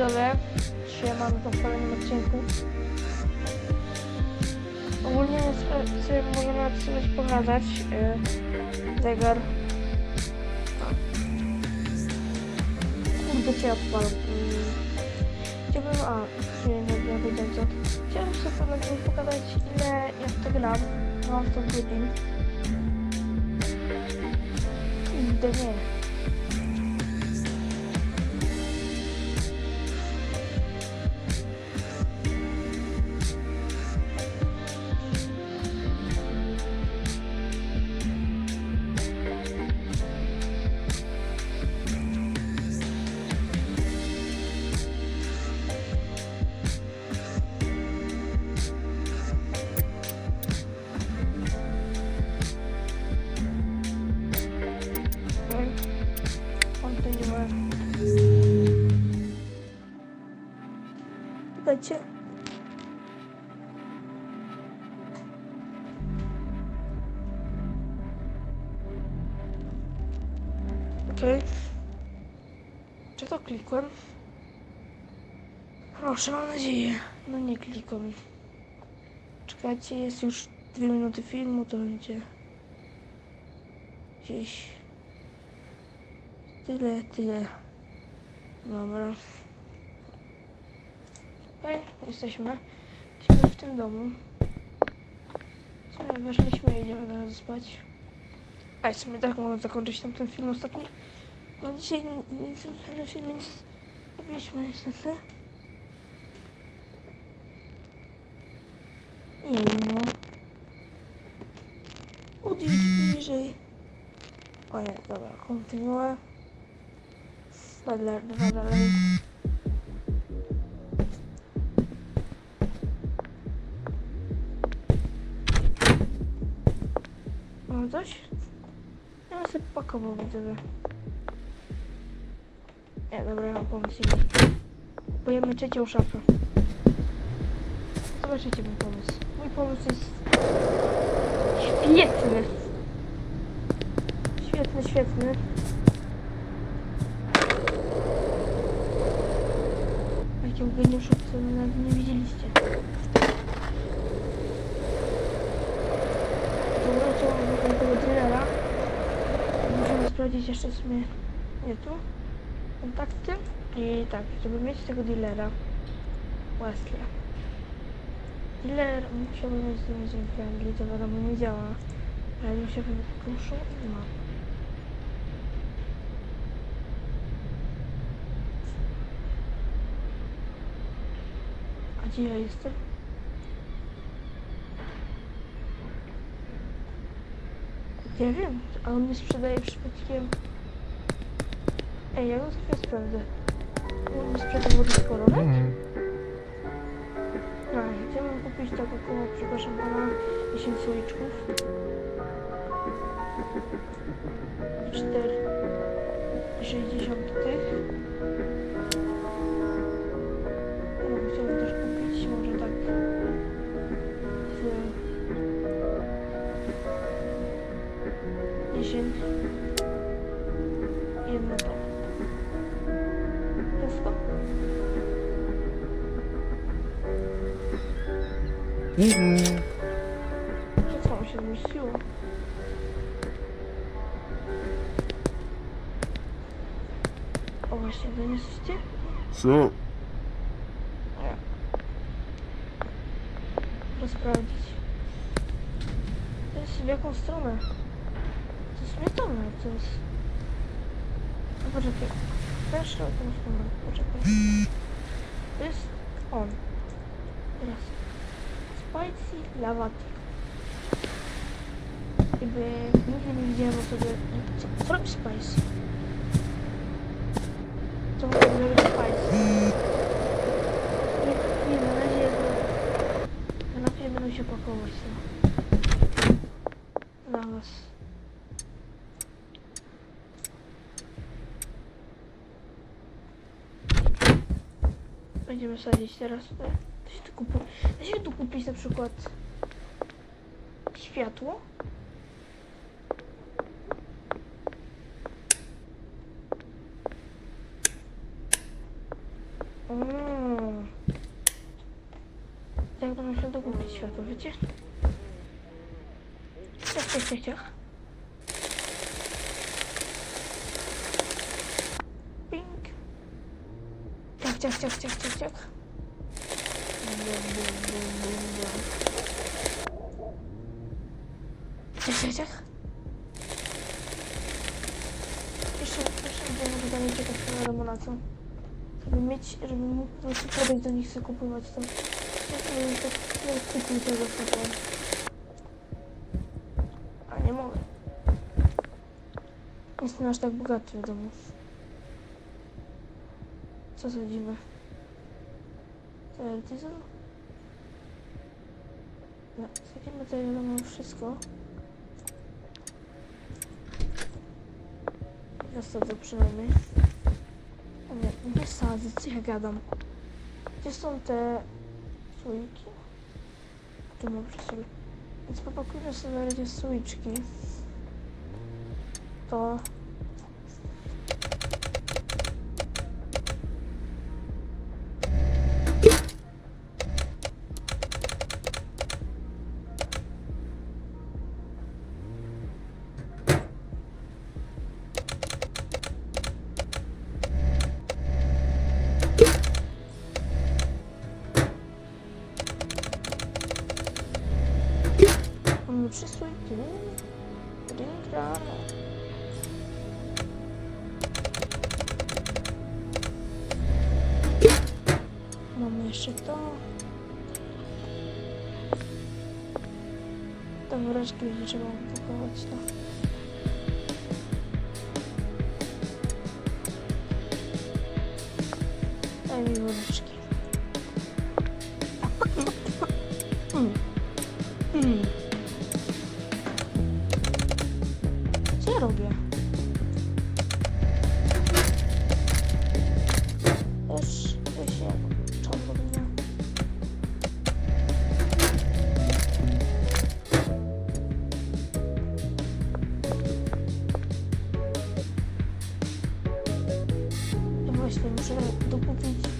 widzowie, dzisiaj mamy po kolejnym odcinku. Ogólnie sobie- możemy sobie pokazać yy, zegar. Kurde, odpalam. Yy, chciałbym, a, nie, nie, nie wiedziałem co. Chciałbym sobie pokazać ile ja w to gram. Mam w to godzin. Kurde, nie. Dajcie. Okej. Czy to klikłem? Proszę, mam nadzieję. No nie klikłem. Czekajcie, jest już dwie minuty filmu, to będzie gdzieś tyle, tyle. Dobra. Jesteśmy. Jesteśmy w tym domu. Sobie weszliśmy i idziemy teraz spać. A w sumie tak mogę zakończyć tam ten film ostatni. No dzisiaj nic na filmie nic nie robiliśmy niestety. Nie wiem, no. Udźwig bliżej. O nie, dobra, kontynuuję. Dwa, dwa dalej. Coś? Ja sobie pakował widzowie. Nie, dobra, ja mam pomysł inny. Pojemy trzecią szafę. Zobaczycie mój pomysł. Mój pomysł jest świetny. Świetny, świetny. Jakiego geniuszu, co nawet nie widzieliście. Dobra, co mamy tego drillera? Musimy sprawdzić jeszcze w sumie, nie tu, kontakty i tak, żeby mieć tego dealera, Wesley. Dealer musiałby mieć z nim friendly, to wiadomo nie działa, ale musiałby mieć proszę i ma. A gdzie ja jestem? Nie wiem, a on mi sprzedaje przypadkiem... Ej, ja go sobie sprawdzę. On mi sprzeda wodę z koronek? No, chciałbym kupić tak około, przepraszam pana, 10 słoiczków. 4 60 tych. Stronę? To jest śmietane, to jest... No poczekaj. Też to jakąś stronę. Poczekaj. To jest on. Teraz. Spicy Lavati. Jakby nigdy nie widziałem o sobie... Co, co robi Spicy? Co może robić Spicy? Nie, nie, na razie go... Dla was. Będziemy sadzić teraz. Da się tu kupić, da się tu kupić na przykład światło. Mm. Jak będę się dokupić światło, wiecie? Ciach, ciach, ciach, ciach. Ping. Ciach, ciach, ciach, ciach, ciach, ciach. Ciach, ciach, ciach. Jeszcze, jeszcze będziemy dalej czekać na remonację. Żeby mieć, żeby mógł po prostu podejść do nich sobie kupować to. Ja sobie tak ja kupił tego światła. A nie mogę. Jestem aż tak bogaty w domu. Co sadzimy? Teoretyzm? No, sadzimy tutaj wiadomo wszystko. Zasadzę przynajmniej. O nie, nie sadzę, co ja gadam. Gdzie są te słoiki? Tu mam przy sobie. Więc popakujmy sobie razie słoiczki. To... Mamy trzy słoiki. Ring rano. Mamy jeszcze to. Te woreczki będzie trzeba upakować to. Daj mi woreczki. Mm. Mm. Muszę dokupić. A,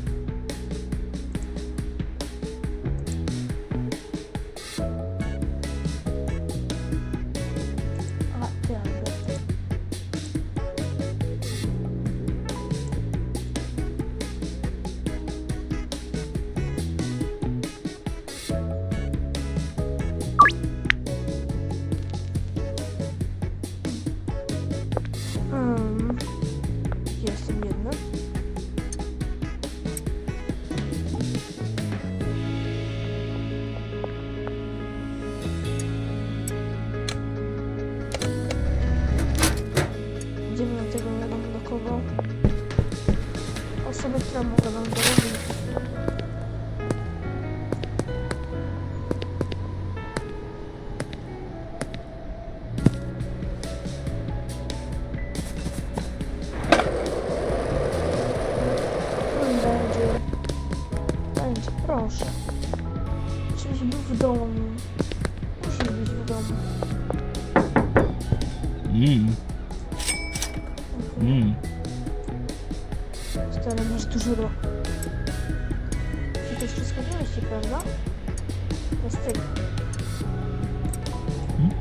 Mm.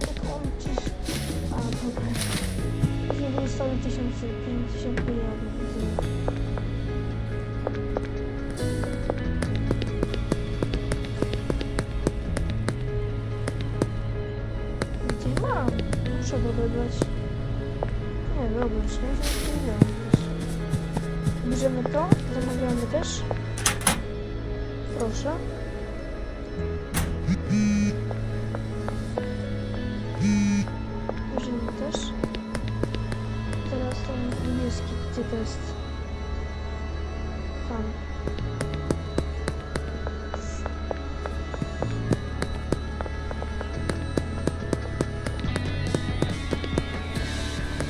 Jak on gdzieś... A, dobra. Z niego zostało 1050 milionów. Gdzie mam? Muszę go wybrać. Nie, dobra, 60 milionów. Bierzemy to, zamawiamy też. Proszę. Bierzemy też. Teraz ten niebieski, gdzie to jest? Tam.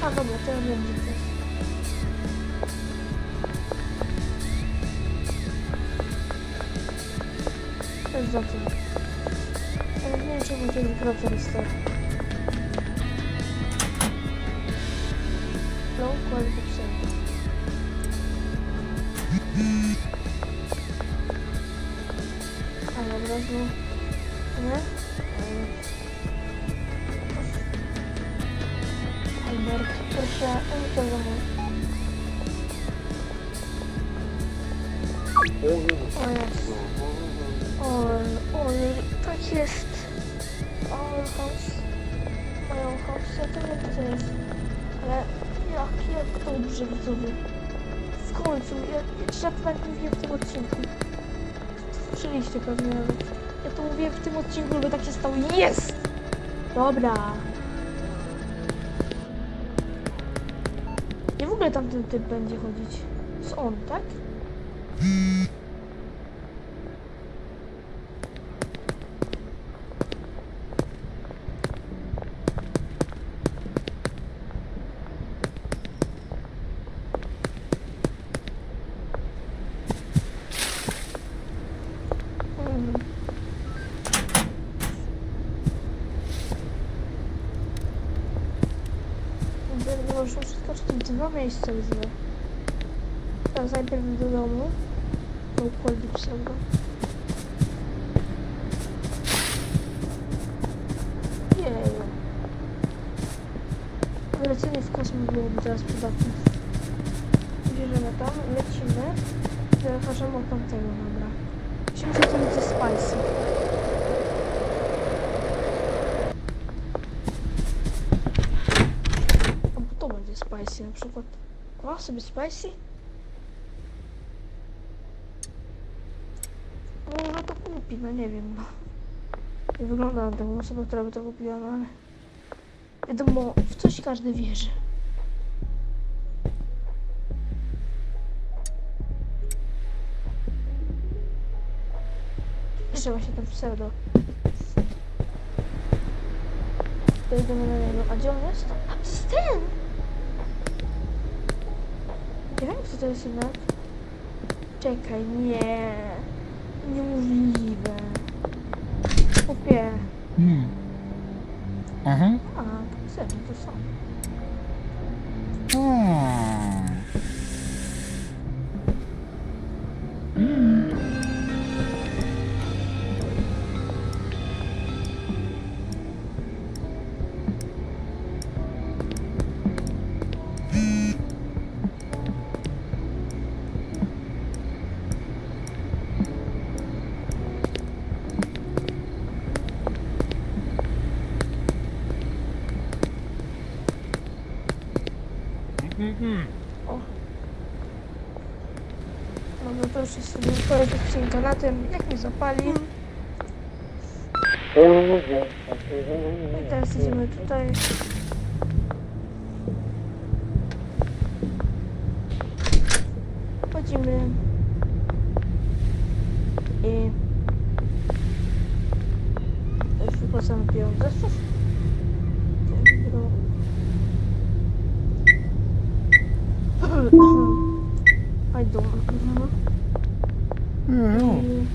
A dobra, to ja wiem, jest. To jest za tym. Ale nie wiem, czemu ten mikrofon jest tak. Low quality center. Ale od razu... Nie? Ej. Albert, proszę, idź do domu. O jest. Ol, ol, tak jest. Ol, house. Moją house, ja to wiem co jest. Ale jak, jak dobrze widzowie. W końcu, ja, ja że tak mówiłem w tym odcinku. Słyszeliście pewnie nawet. Ja to mówiłem w tym odcinku, żeby tak się stało. Jest! Dobra. Nie w ogóle tamten typ będzie chodzić. Z on, tak? Będę muszę przeskoczyć dwa miejsca widzę. Teraz najpierw do domu. Do układu psego. Jeju. Lecenie w kosmos byłoby teraz przydatne. Bierzemy tam, lecimy. Zahaczamy od tamtego, dobra. Się to ze spicy. A bo to będzie spicy na przykład. O, sobie spicy? Może to kupi, no nie wiem. No. Nie wygląda na taką osobę, która by to kupiła, no ale... Wiadomo, w coś każdy wierzy. Trzeba się tam pseudo. Pojedziemy na niego. A gdzie on jest? A, to jest ten! Nie wiem, kto to jest jednak. Czekaj, nie. Niemożliwe. Kupię. Hmm. Aha. A, serio, to są. Hmm. Mm-mm. Dobra, to już jest sobie kolejny odcinka na tym, jak mnie zapali. I teraz idziemy tutaj. Chodzimy. I... Już wypłacamy pieniądze. I don't. Mhm. I...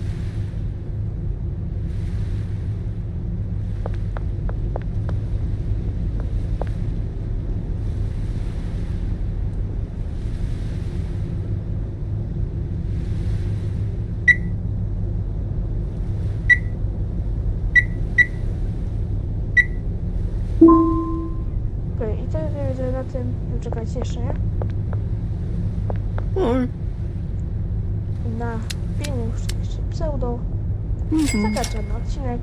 Okej, i teraz ja widzę na tym. Czekajcie jeszcze, nie? Oj. Na jeszcze pseudo. Mhm. Zagaczam odcinek.